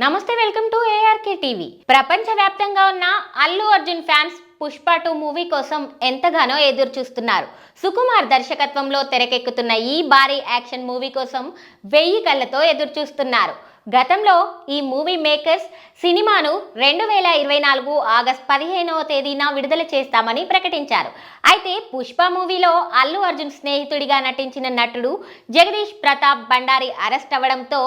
నమస్తే welcome to ARK TV ప్రపంచవ్యాప్తంగా ఉన్న Allu Arjun fans Pushpa two movie కోసం ఎంతగానో ఎదురు చూస్తున్నారు సుకుమార్ దర్శకత్వంలో తెరకెక్కుతున్న ఈ భారీ యాక్షన్ మూవీ కోసం వెయ్యి కళ్ళతో ఎదురు చూస్తున్నారు గతంలో ఈ మూవీ మేకర్స్ సినిమాను రెండు వేల ఇరవై నాలుగు ఆగస్ట్ పదిహేనవ తేదీన విడుదల చేస్తామని ప్రకటించారు. అయితే పుష్ప మూవీలో అల్లు అర్జున్ స్నేహితుడిగా నటించిన నటుడు జగదీష్ ప్రతాప్ భండారి అరెస్ట్ అవ్వడంతో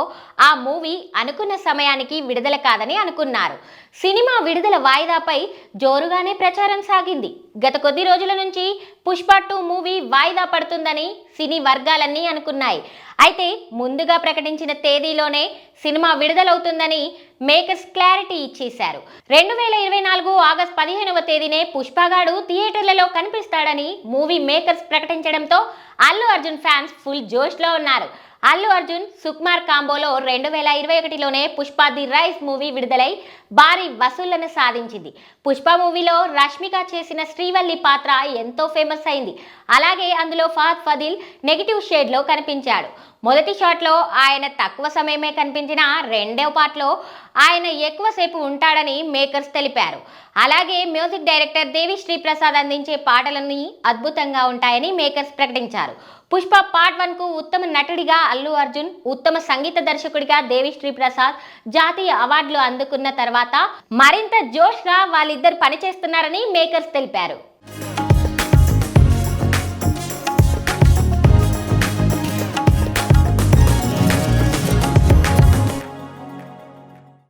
ఆ మూవీ అనుకున్న సమయానికి విడుదల కాదని అనుకున్నారు. సినిమా విడుదల వాయిదాపై జోరుగానే ప్రచారం సాగింది. గత కొద్ది రోజుల నుంచి పుష్ప టూ మూవీ వాయిదా పడుతుందని సినీ వర్గాలన్నీ అనుకున్నాయి. అయితే ముందుగా ప్రకటించిన తేదీలోనే సినిమా విడుదలవుతుందని మేకర్స్ క్లారిటీ ఇచ్చేశారు. రెండు వేల ఇరవై నాలుగు ఆగస్ట్ పదిహేనవ తేదీనే పుష్పగాడు థియేటర్లలో కనిపిస్తాడని మూవీ మేకర్స్ ప్రకటించడంతో అల్లు అర్జున్ ఫ్యాన్స్ ఫుల్ జోష్లో ఉన్నారు. అల్లు అర్జున్ సుకుమార్ కాంబోలో రెండు వేల ఇరవై ఒకటిలోనే పుష్ప ది రైస్ మూవీ విడుదలై భారీ వసూళ్ళను సాధించింది. పుష్ప మూవీలో రష్మిక చేసిన శ్రీవల్లి పాత్ర ఎంతో ఫేమస్ అయింది. అలాగే అందులో ఫాద్ ఫదిల్ నెగిటివ్ షేడ్లో కనిపించాడు. మొదటి షాట్లో ఆయన తక్కువ సమయమే కనిపించిన రెండవ పార్ట్లో ఆయన ఎక్కువసేపు ఉంటాడని మేకర్స్ తెలిపారు. అలాగే మ్యూజిక్ డైరెక్టర్ దేవి శ్రీప్రసాద్ అందించే పాటలన్నీ అద్భుతంగా ఉంటాయని మేకర్స్ ప్రకటించారు. పుష్ప పార్ట్ వన్కు ఉత్తమ నటుడిగా అల్లు అర్జున్ ఉత్తమ సంగీత దర్శకుడిగా దేవి శ్రీప్రసాద్ జాతీయ అవార్డులు అందుకున్న తర్వాత మరింత జోష్గా వాళ్ళిద్దరు పనిచేస్తున్నారని మేకర్స్ తెలిపారు.